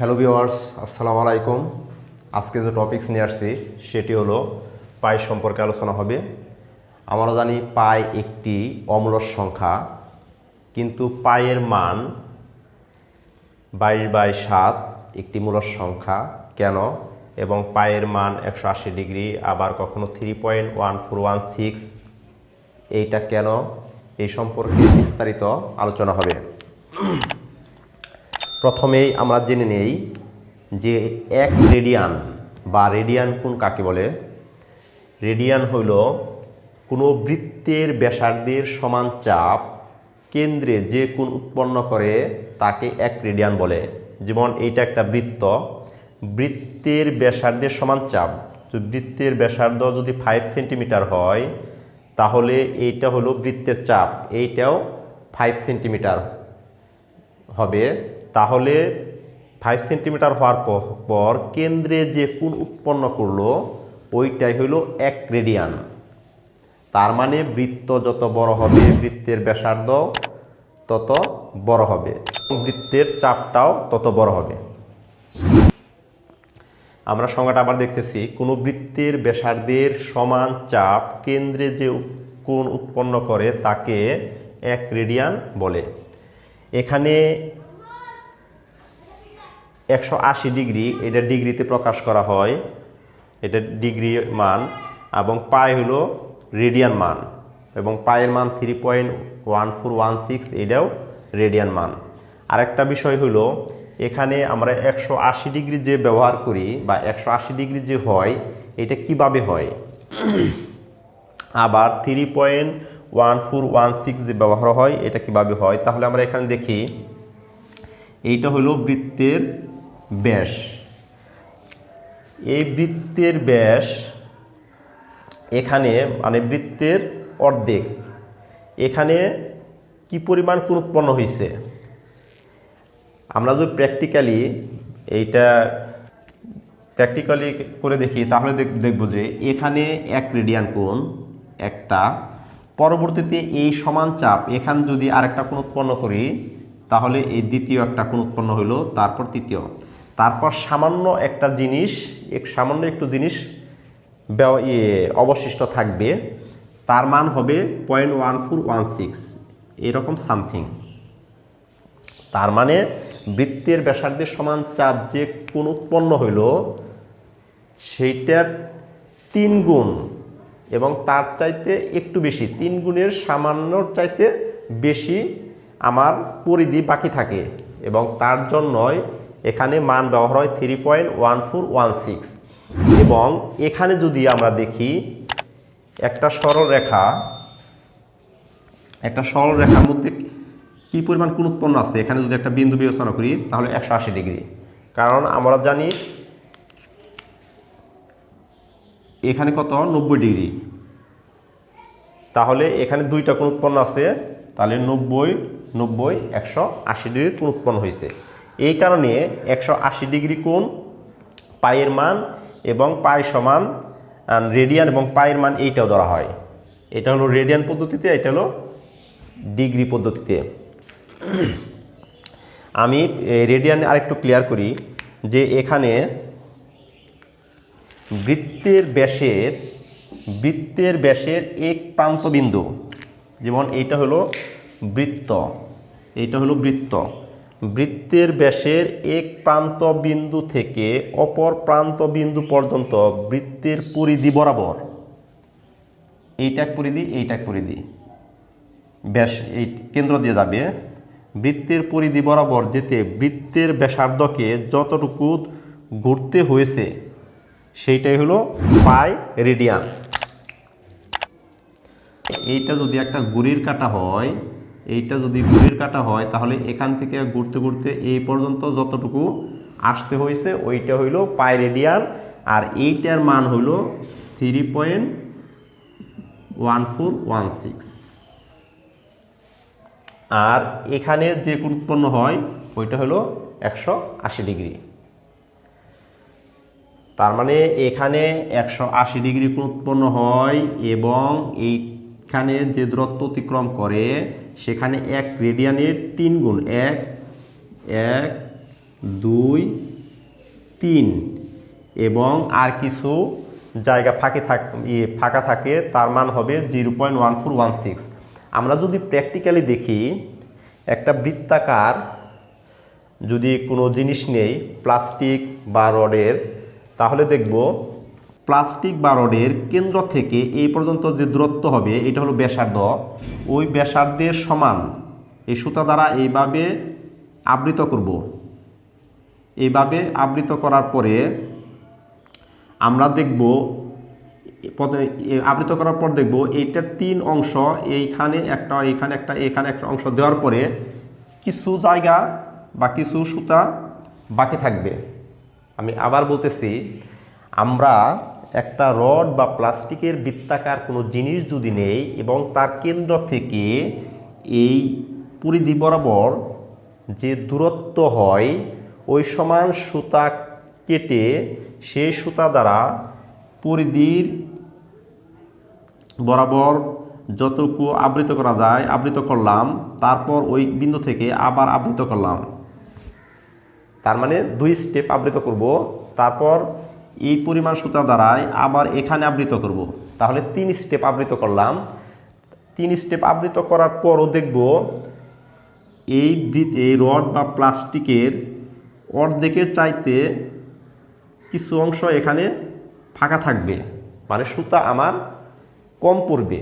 Hello viewers আসসালামু আলাইকুম আজকে যে টপিকস নিয়ে আসছি, সেটি হলো পাই সম্পর্কে আলোচনা হবে। আমরা জানি পাই একটি অমূলক সংখ্যা, কিন্তু পায়ের মান বাইশ বাই সাত একটি মূলক সংখ্যা। কেন? এবং পায়ের মান একশো আশি ডিগ্রি, আবার কখনো three point one four one six এইটা কেন? এই সম্পর্কে বিস্তারিত আলোচনা হবে। প্রথমেই আমরা জেনে নেই যে এক রেডিয়ান বা রেডিয়ান কোন কাকে বলে? রেডিয়ান হইল কোনো বৃত্তের ব্যাসার্ধের সমান চাপ কেন্দ্রে যে কোণ উৎপন্ন করে তাকে এক রেডিয়ান বলে। যেমন এইটা একটা বৃত্ত। বৃত্তের ব্যাসার্ধের সমান চাপ। বৃত্তের ব্যাসার্ধ যদি ফাইভ সেন্টিমিটার হয়, তাহলে এইটা হলো বৃত্তের চাপ। এইটাও ফাইভ সেন্টিমিটার হবে। তাহলে ফাইভ সেন্টিমিটার হওয়ার পর কেন্দ্রে যে কোণ উৎপন্ন করল, ওইটাই হলো এক রেডিয়ান তার মানে বৃত্ত যত বড় হবে, বৃত্তের ব্যাসার্ধ তত বড় হবে। বৃত্তের চাপটাও তত বড় হবে। আমরা সংজ্ঞাটা আবার দেখতেছি, কোনো বৃত্তের ব্যাসার্ধের সমান চাপ কেন্দ্রে যে কোণ উৎপন্ন করে, তাকে এক রেডিয়ান বলে। এখানে একশো আশি ডিগ্রি, এটা ডিগ্রিতে প্রকাশ করা হয়। এটা ডিগ্রি মান এবং পাই হলো রেডিয়ান মান এবং পায়ের মান three point one four one six radian মান। আরেকটা বিষয় হলো, এখানে আমরা একশো আশি ডিগ্রি যে ব্যবহার করি বা একশো আশি ডিগ্রি যে হয়, এটা কীভাবে হয়? আবার three point one four one six যে ব্যবহার হয়, এটা কীভাবে হয়? তাহলে আমরা এখানে দেখি, এইটা হলো বৃত্তের ব্যাস। এই বৃত্তের ব্যাস এখানে মানে বৃত্তের অর্ধেক। এখানে কি পরিমাণ কোন উৎপন্ন হয়েছে আমরা যদি প্র্যাকটিক্যালি এইটা প্র্যাকটিক্যালি করে দেখি, তাহলে দেখ- দেখব যে এখানে এক রেডিয়ান কোণ, একটা। পরবর্তীতে এই সমান চাপ, এখানে যদি আরেকটা কোণ উৎপন্ন করি, তাহলে এই দ্বিতীয় একটা কোণ উৎপন্ন হলো তারপর তৃতীয়। তারপর সামান্য একটা জিনিস, এক সামান্য একটু জিনিস ইয়ে অবশিষ্ট থাকবে। তার মান হবে point one four one six এরকম সামথিং তার মানে বৃত্তের ব্যাসার্ধের সমান চাপ যে কোণ উৎপন্ন হইল, সেইটার তিন গুণ এবং তার চাইতে একটু বেশি, তিন গুণের সামান্যর চাইতে বেশি আমার পরিধি বাকি থাকে এবং তার জন্যই এখানে মান ব্যবহার হয় three point one four one six এবং এখানে যদি আমরা দেখি, একটা সরল রেখা, একটা সরল রেখার মধ্যে কি পরিমাণ কোন উৎপন্ন আছে? এখানে যদি একটা বিন্দু বিবেচনা করি, তাহলে একশো আশি ডিগ্রি। কারণ আমরা জানি এখানে কত? নব্বই ডিগ্রি। তাহলে এখানে দুইটা কোন উৎপন্ন আছে, তাহলে নব্বই নব্বই, একশো আশি ডিগ্রি কোণ উৎপন্ন হয়েছে। এই কারণে একশো আশি ডিগ্রি কোণ, পায়ের মান এবং পাই সমান রেডিয়ান এবং পায়ের মান এইটাও ধরা হয়। এটা হলো রেডিয়ান পদ্ধতিতে, এটা হলো ডিগ্রি পদ্ধতিতে। আমি রেডিয়ান আরেকটু ক্লিয়ার করি যে এখানে বৃত্তের ব্যাসের বৃত্তের ব্যাসের এক প্রান্ত বিন্দু যেমন এইটা হলো বৃত্ত, এইটা হলো বৃত্ত। বৃত্তের ব্যাসের এক প্রান্ত বিন্দু থেকে অপর প্রান্ত বিন্দু পর্যন্ত বৃত্তের পরিধি বরাবর। এইটা এক পরিধি, এইটা এক পরিধি। ব্যাস, এই কেন্দ্র দিয়ে যাবে। বৃত্তের পরিধি বরাবর যেতে বৃত্তের ব্যাসার্ধকে যতটুকু ঘুরতে হয়েছে, সেইটাই হলো পাই রেডিয়ান। এইটা যদি একটা গুড়ির কাটা হয় এইটা যদি গুড়ির কাটা হয়, তাহলে এখান থেকে ঘুরতে ঘুরতে এই পর্যন্ত যতটুকু আসতে হয়েছে, ওইটা হইল পাই রেডিয়ান আর এইটার মান হইল three point one four one six আর এখানে যে উৎপন্ন হয়, ওইটা হলো একশো আশি ডিগ্রি। তার মানে এখানে একশো আশি ডিগ্রি উৎপন্ন হয়, এবং এইখানে যে দূরত্ব অতিক্রম করে সেখানে এক রেডিয়ানের তিন গুণ, এক এক, দুই, তিন। এবং আর কিছু জায়গা ফাঁকে থাক ইয়ে ফাঁকা থাকে, তার মান হবে zero point one four one six. আমরা যদি প্র্যাকটিক্যালি দেখি, একটা বৃত্তাকার যদি কোনো জিনিস নেই, প্লাস্টিক বা রডের, তাহলে দেখব প্লাস্টিক বা রডের কেন্দ্র থেকে এই পর্যন্ত যে দূরত্ব হবে, এটা হলো ব্যাসার্ধ। ওই ব্যাসার্ধের সমান এই সুতা দ্বারা এইভাবে আবৃত করব। এইভাবে আবৃত করার পরে আমরা দেখব আবৃত করার পর দেখব এইটার তিন অংশ, এইখানে একটা এইখানে একটা এখানে একটা অংশ দেওয়ার পরে কিছু জায়গা বা কিছু সুতা বাকি থাকবে। আমি আবার বলতেছি, আমরা একটা রড বা প্লাস্টিকের বৃত্তাকার কোনো জিনিস যদি নেই এবং তার কেন্দ্র থেকে এই পরিধি বরাবর যে দূরত্ব হয়, ওই সমান সুতা কেটে সেই সুতা দ্বারা পরিধির বরাবর যতটুকু আবৃত করা যায়, আবৃত করলাম, তারপর ওই বিন্দু থেকে আবার আবৃত করলাম। তার মানে দুই স্টেপ আবৃত করব, তারপর এই পরিমাণ সুতা দ্বারাই আবার এখানে আবৃত করব। তাহলে তিন স্টেপ আবৃত করলাম। তিন স্টেপ আবৃত করার পরও দেখব এই এই রড বা প্লাস্টিকের অর্ধেকের চাইতে কিছু অংশ এখানে ফাঁকা থাকবে। মানে সুতা আমার কম পড়বে।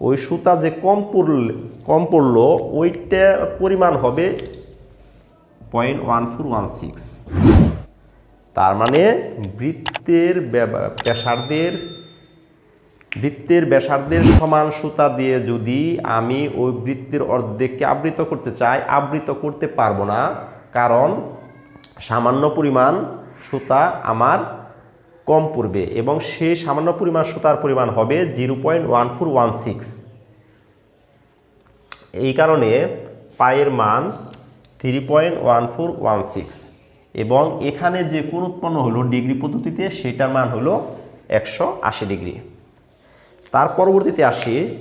ওই সুতা যে কম পড়ল কম পড়ল, ওইটা পরিমাণ হবে point one four one six তার মানে বৃত্তের ব্যাসার্ধের বৃত্তের ব্যাসার্ধের সমান সুতা দিয়ে যদি আমি ওই বৃত্তের অর্ধেককে আবৃত করতে চাই, আবৃত করতে পারব না। কারণ সামান্য পরিমাণ সুতা আমার কম পড়বে এবং সেই সামান্য পরিমাণ সুতার পরিমাণ হবে zero point one four one six. এই কারণে পায়ের মান three point one four one six. এবং এখানে যে কোন উৎপন্ন হলো ডিগ্রি পদ্ধতিতে, সেটার মান হলো একশো আশি ডিগ্রি। তার পরবর্তীতে আসি।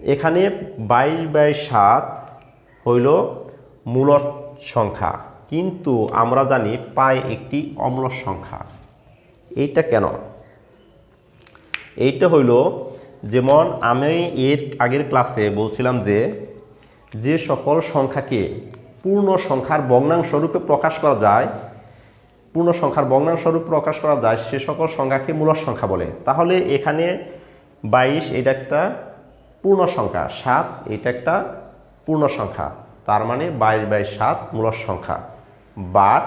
এখানে বাইশ বাই সাত হইল মূলদ সংখ্যা। কিন্তু আমরা জানি পায় একটি অম্লস সংখ্যা। এইটা কেন? এইটা হইল, যেমন আমি এর আগের ক্লাসে বলছিলাম যে যে সকল সংখ্যাকে পূর্ণ সংখ্যার ভগ্নাংশরূপে প্রকাশ করা যায় পূর্ণ সংখ্যার ভগ্নাংশরূপ প্রকাশ করা যায় সে সকল সংখ্যাকে মূলদ সংখ্যা বলে। তাহলে এখানে বাইশ, এটা একটা পূর্ণ সংখ্যা সাত, এটা একটা পূর্ণ সংখ্যা তার মানে বাইশ বাই সাত মূলদ সংখ্যা বাট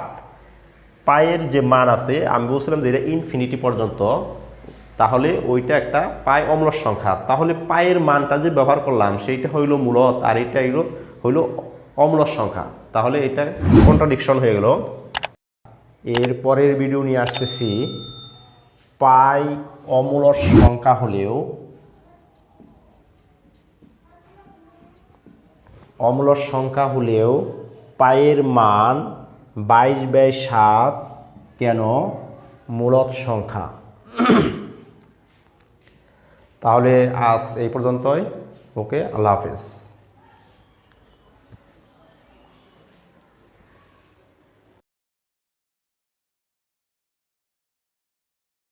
পায়ের যে মান আছে, আমি বলছিলাম যে এটা ইনফিনিটি পর্যন্ত, তাহলে ওইটা একটা পায় অম্লস সংখ্যা তাহলে পায়ের মানটা যে ব্যবহার করলাম, সেইটা হইল মূলত, আর এটা হইল হইল অম্লস সংখ্যা। তাহলে এটা কন্ট্রাডিকশন হয়ে গেল। এর পরের ভিডিও নিয়ে আসতেছি। পাই অমূলস সংখ্যা হলেও অম্লস সংখ্যা হলেও পায়ের মান বাইশ ব্যয় সাত কেন মূলত সংখ্যা? তাহলে আজ এই পর্যন্তই। ওকে, আল্লাহ হাফেজ।